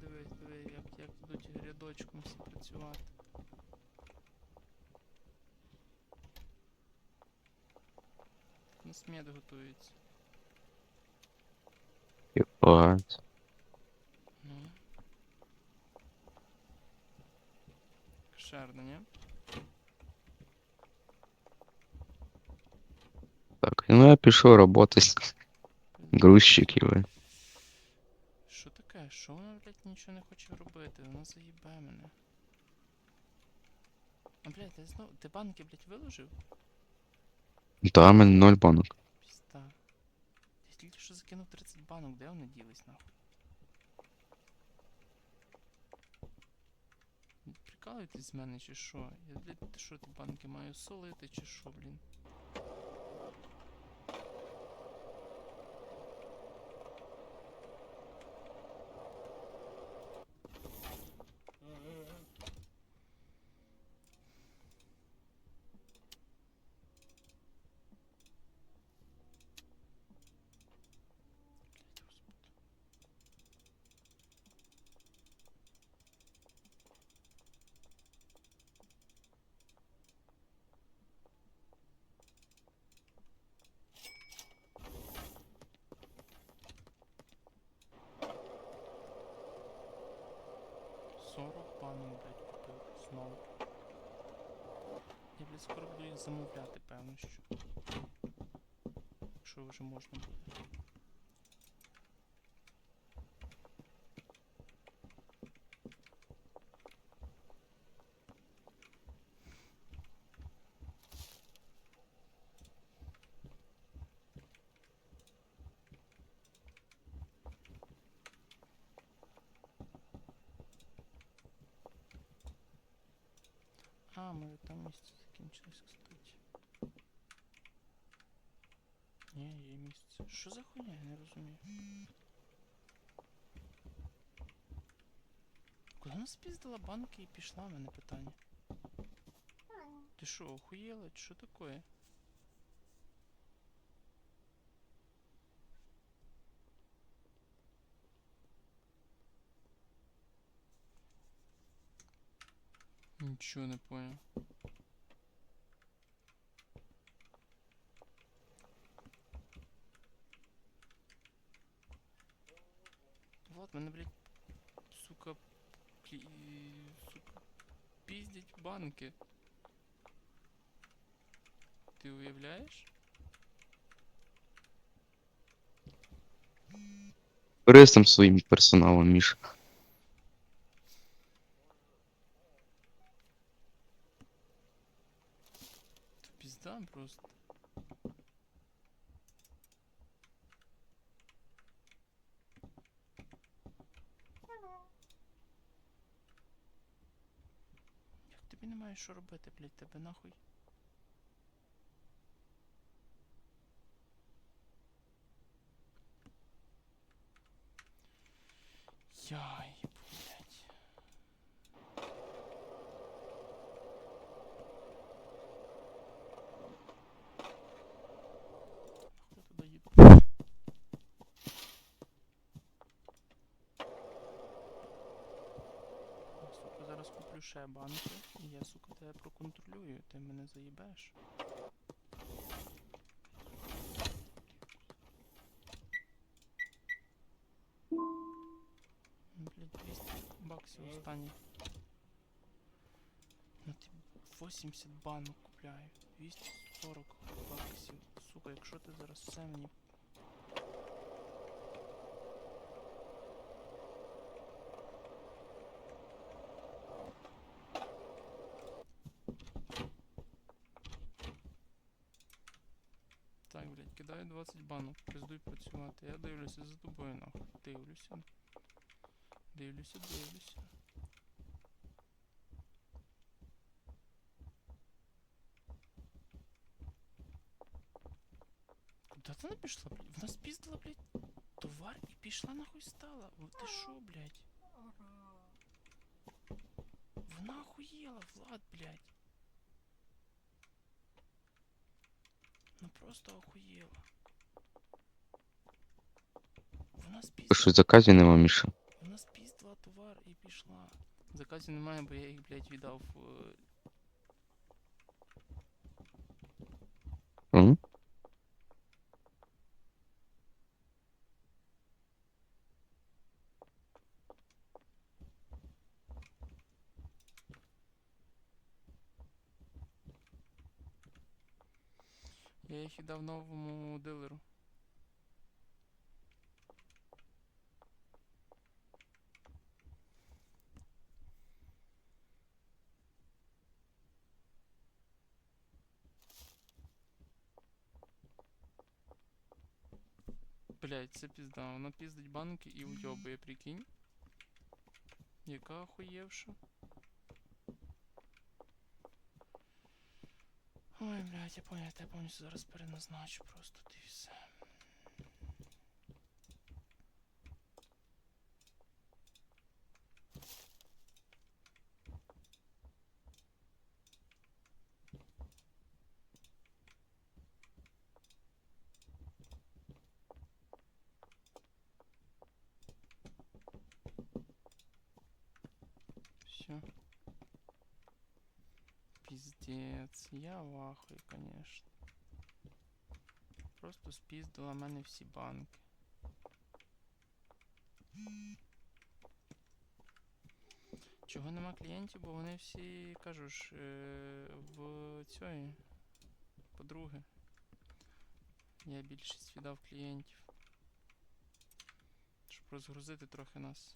дивись, диви, як, як будуть рядочком всі працювати. На смет готується. Єбать. Ну. Кошерно, ні? Так, ну я пішов роботи з грузчиків. Нічого не хоче робити? Вона заїбе мене. А, блядь, ти знов. Ти банки, блядь, виложив? Та, в мене ноль банок. Пізда. Я тільки що закинув 30 банок, де вони ділись нахуй? Прикалуєтесь з мене чи що? Я, блядь, ти що, ті банки маю солити чи що, блін? Блядь, господи. Банок, блядь, купив знову. Я, блядь, скоро буду їх замовляти, певно, що. Якщо вже можна буде. А, може там місце закінчилось, кстати. Ні, є місце. Що за хуйня, я не розумію. Куди вона спіздила банки і пішла, в мене питання. Ти що, охуєла? чи Що таке? Нічого не понял. Вот, мене, блядь, сука, плі... сука, пиздять банки. Ти уявляєш? Бери з там своїм персоналом, Міш. Просто. Як тобі немає що робити, блядь, тебе нахуй? Яй, блядь. Нахуй туди їду. Я, сука, зараз куплю ще банки, і я, сука, тебе проконтролюю, ти мене заїбеш. Ну, Блядь, 200 баксів останні. На ті 80 банок купляю. 240 баксів. Сука, якщо ти зараз все мені кидаю 20 банок, пиздуй працювати. Я дивлюся за тобою нахуй. Дивлюся. Дивлюся, дивлюся. Куда ти не пішла, блядь? Вона спіздила, блядь, товар і пішла нахуй стала. О, ти шо, блядь? Вона охуєла, Влад, блядь. просто охуєла. В нас пізд... Що заказів нема, Міша? В нас пізд товар і пішла. Заказів немає, бо я їх, блядь, віддав. Е, Mm? Я їх віддав новому дилеру. Блять, це пізда. Вона піздить банки і уйобує, прикинь. Яка охуєвша. Ой, блядь, я понял, я повністю зараз переназначу просто ти все. Все. Пиздец, я в ахуї, конечно. Просто спіздила мене всі банки. Чого нема клієнтів, бо вони всі, кажу ж, е, в цьої подруги. Я більшість віддав клієнтів. Щоб розгрузити трохи нас.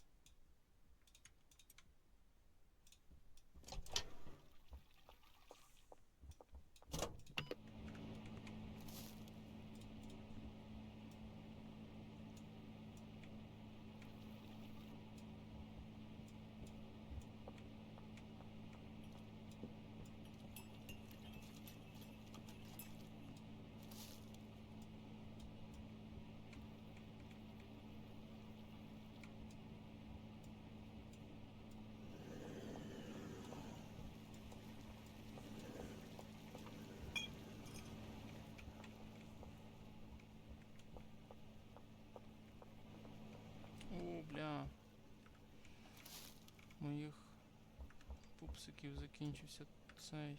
пупсиків закінчився цей.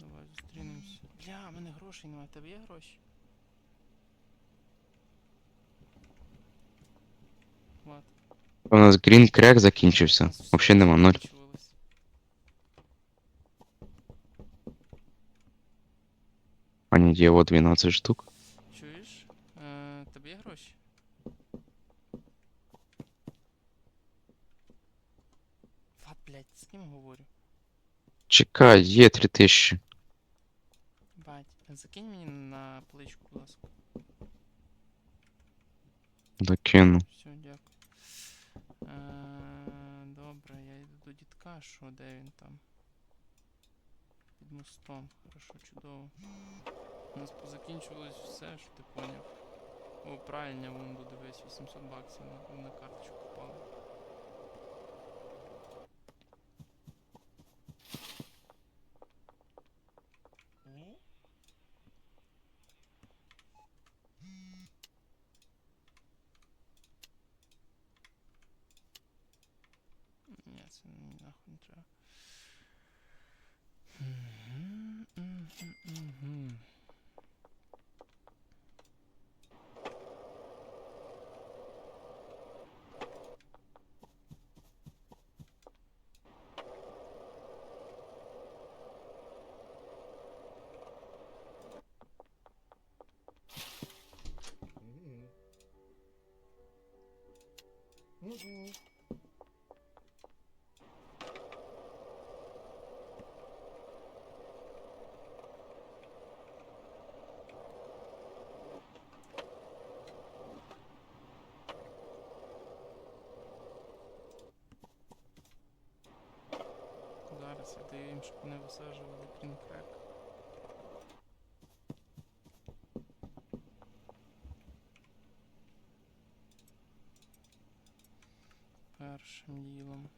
Давай зустрінемось. Бля, в мене грошей немає. В Тебе є гроші? Влад. У нас грін крек у закінчився. нас все Вообще нема ноль. закінчувалось. А ні, є от 12 штук. З ким говорю? Чекай, є 3000. Бать, закинь мені на плечку, будь ласка. Докину. Все, дякую. Е, добре, я йду до дітка, що де він там? Під мостом. Хорошо, чудово. У нас позакінчувалось все, що ти поняв. О, правильно, вон дивись, 800 баксів на, на карточку попало. Ні, це мені нахуй не треба. Мгм, мгм, мгм. Зараз я даю їм, щоб вони висаджували крінкрек. першим ділом.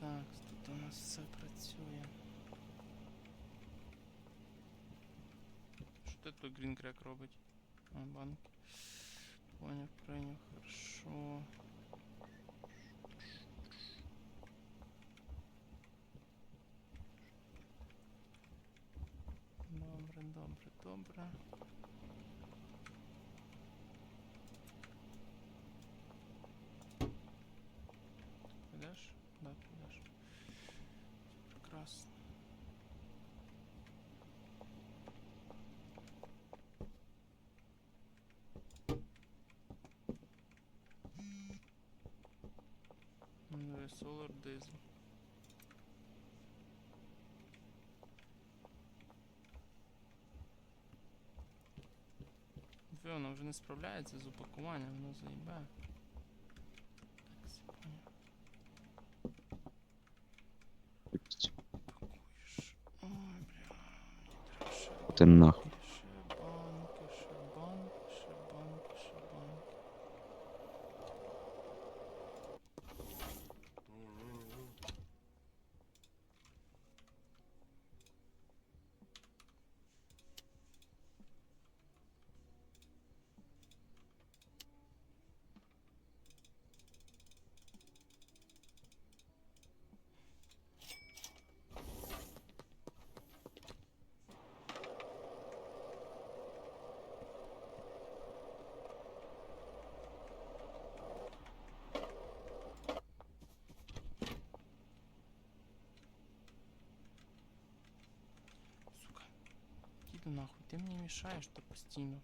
Так, тут у нас все працює. Що це тут Грінкрек робить? А, банк. Поняв, прийняв, хорошо. Добре, добре. Підеш? Да, підеш. Прекрасно. Ну і Solar Diesel. Ви, Воно вже не справляється з упакуванням, воно ще Ти нахуй. Іди нахуй, ти мені мішаєш то постійно.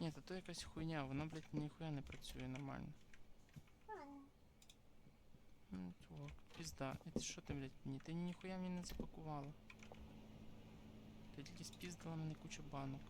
Ні, та то якась хуйня, вона, блядь, ніхуя не працює нормально. Ну, чувак, пізда. А ти що ти, блядь, мені? Ти ніхуя мені не запакувала. Ти тільки спіздила мене кучу банок.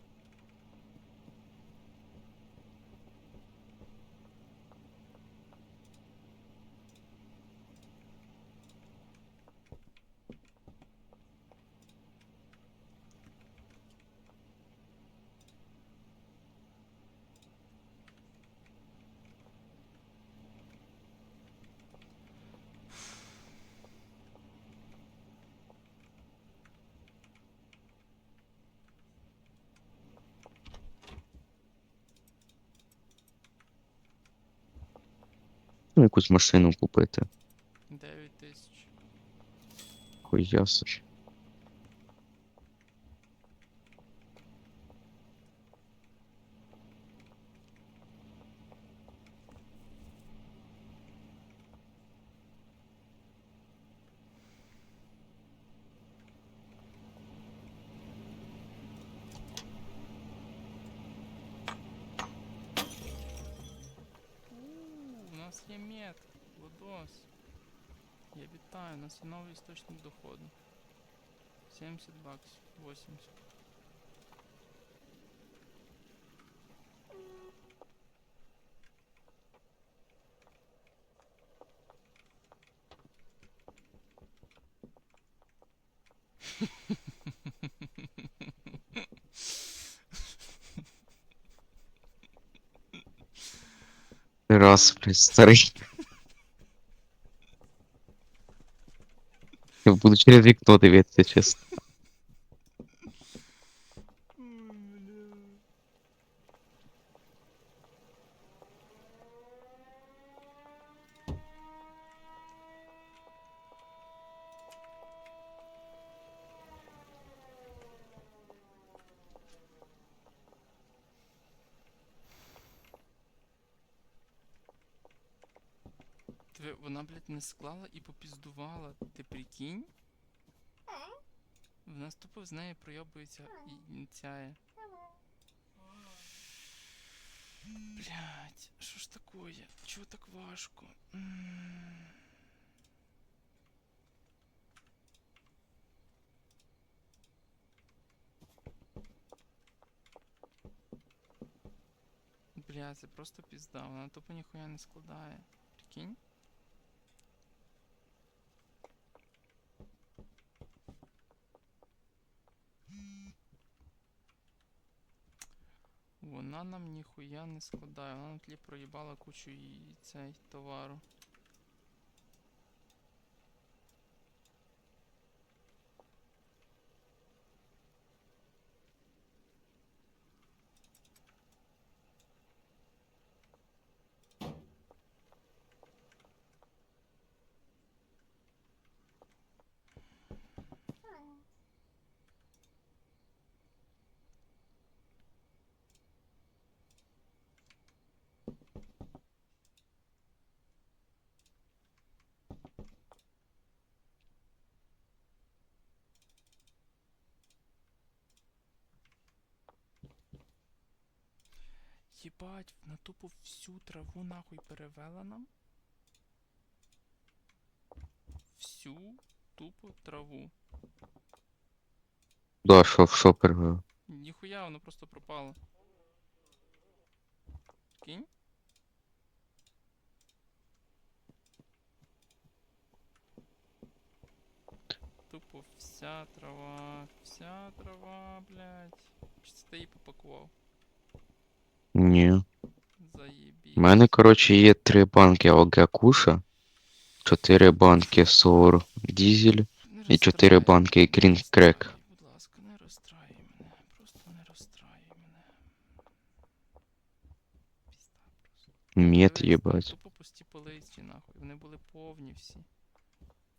Ну, якусь машину купити. 9 тисяч. Хуя нас є мед, Водос. Я вітаю, у нас є новий істочник доходу. 70 баксів, 80. Раз, блядь, старий. Я буду через вікно дивитися, чесно. Диви, вона, блядь, не склала і попіздувала. Ти прикинь? Нас тупо з неї пройобується і ця. Блять, що ж такое? Чого так важко? Бля, це просто пізда, вона тупо ніхуя не складає. Прикинь? Вона нам ніхуя не складає, вона на тлі проїбала кучу і цей товару. Єбать, на тупо всю траву нахуй перевела нам. Всю тупо траву. Да, що, що перевели? Ніхуя, воно просто пропало. Кинь. Тупо вся трава, вся трава, блядь. Чи це ти її попакував? У мене, коротше, є три банки ОГ Куша, чотири банки Сор Дізель і чотири банки Green Crack. Будь ласка, не розстраюй мене. Просто не розстраюй мене. Мед, їбать. Тупо пусті полиці, нахуй. Вони були повні всі.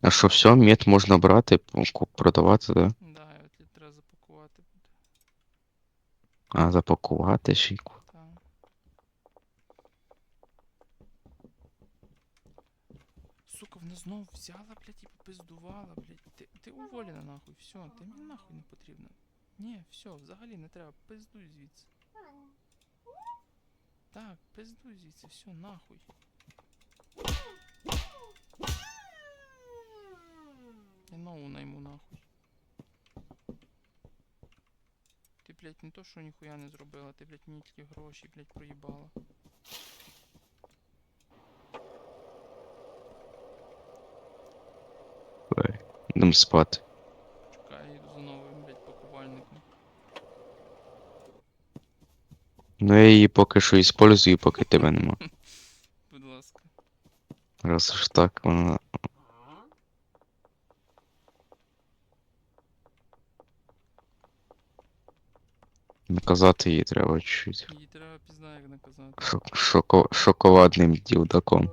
А що, все, мед можна брати, ку- продавати, да? Да, і от треба запакувати. А, запакувати ще й ку- Там. Сука, вона знов взяла, блядь, і попиздувала, блядь. Ти, ти уволена нахуй, все, ти мені нахуй не потрібна. Ні, все, взагалі не треба, пиздуй звідси. Так, пиздуй звідси, все, нахуй. Я нову найму нахуй. Ти, блядь, не то, що ніхуя не зробила, ти, блядь, мені тільки гроші, блядь, проїбала. Йдем спати. Чекай, я йду за новим, блядь, пакувальником. Ну я її поки що іспользую, поки тебе нема. Будь ласка. Раз ж так, вона. Наказати її треба чуть-чуть. Її треба пізна як наказати. Шок- шоко- шоколадним ділдаком.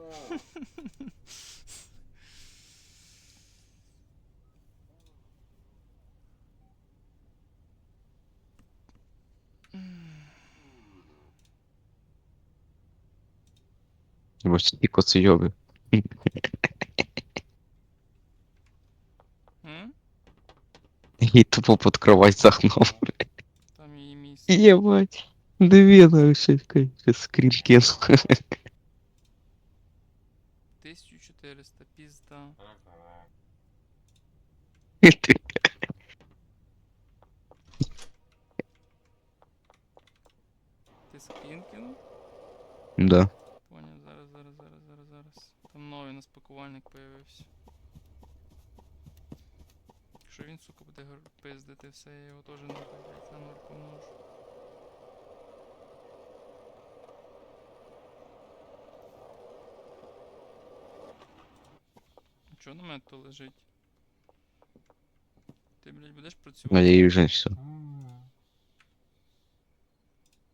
Ось ті коцейоби. М? І тупо під кровать загнав. Там її місце. Єбать. Диви на все скрін кину. 1400, пізда. Ти скрін кинув? Да. Поняв, зараз, зараз, зараз, зараз, зараз. Там новий у нас пакувальник появився. Якщо гр- пиздити все, я його теж блядь, на ноль помножу. Чого на мене то лежить? Ти, блядь, будеш працювати? А я її вже все.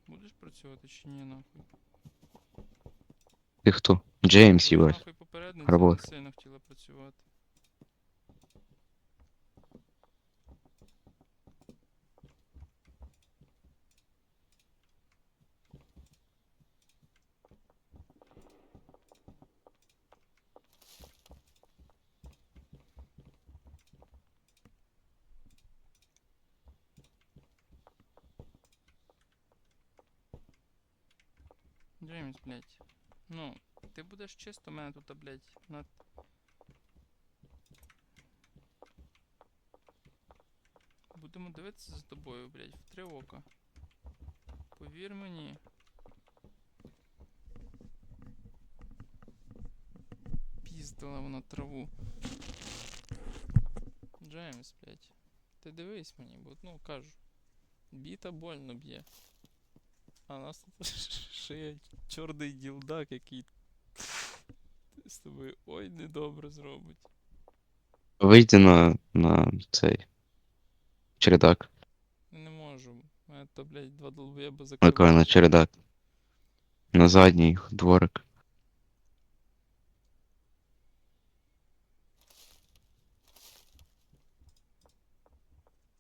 Будеш працювати чи ні, нахуй? Ти хто? Джеймс, їбать. нахуй попередниця сильно хотіла працювати. Джеймс, блядь. Ну, ти будеш чисто мене тут, блядь, над. Будемо дивитися за тобою, блядь, в три ока. Повір мені. Піздила вона траву. Джеймс, блядь. Ти дивись мені, бо ну кажу. Біта больно б'є. А нас тут шиє чорний ділдак, який тобою ой недобре зробить. Вийди на, на цей. Чередак. Не можу. Мене то, блядь, два долбоєба Ой, коли на закривають. чередак. На задній дворик.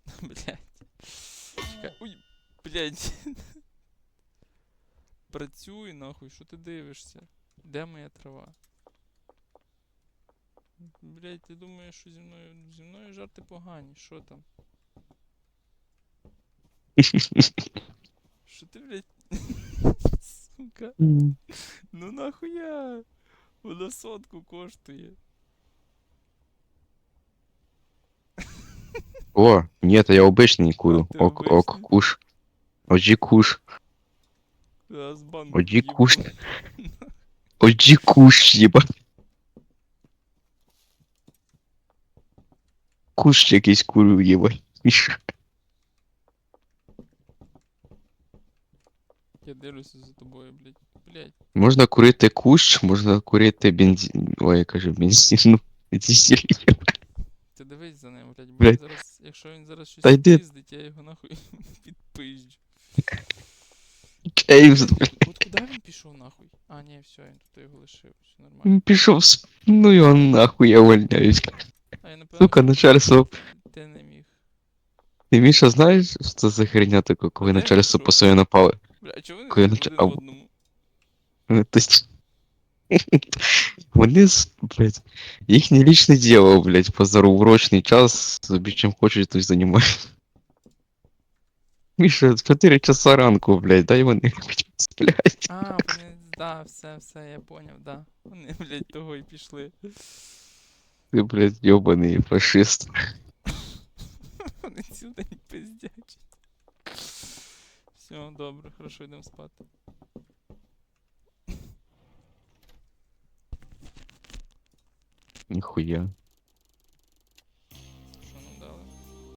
Блядь. Чекай. Ой, блядь. Працюй нахуй, що ти дивишся? Де моя трава? Блядь, ти думаєш, що зі мною. Зі мною жарти погані, що там? Що ти, блядь? Сука. М. Ну нахуя? Воно сотку коштує. О, нет, я обычный не курю. А, ты Ок, ок, обычный? куш. Оджи куш. Я з банку Оді їбу. куш. Оджи куш, єба. Куш якийсь курю, єба. Я дивлюся за тобою, блядь. Блядь. Можна курити кущ, можна курити бензин. Ой, я кажу, бензин. Ну, дизель. Ти дивись за ним, блядь, бо Блядь. він зараз, якщо він зараз щось Та йди. пиздить, я його нахуй підпизджу. Джеймс, блядь. От куди він пішов нахуй? А, ні, все, він тут його лишив, все нормально. Пішов. Ну його нахуй, я увольняюсь. А я напевно, Сука, що начальство. ти не міг. Ти, Міша, знаєш, що це за херня така, коли Де начальство пішов? по собі напали? Бля, чого вони Коли один нач- в а- одному? Вони, то есть... Вони, з- блядь, їхнє лічне діло, блядь, позаурочний час, собі чим хочуть, то й займають. Міша, 4 часа ранку, блядь, дай вони сплять. А, вони, да, все, все, я поняв, да. Вони, блядь, того і пішли. Ти, блядь, йобаний фашист. Вони цілий день пиздячать. Все, добре, хорошо, йдемо спати. Ніхуя.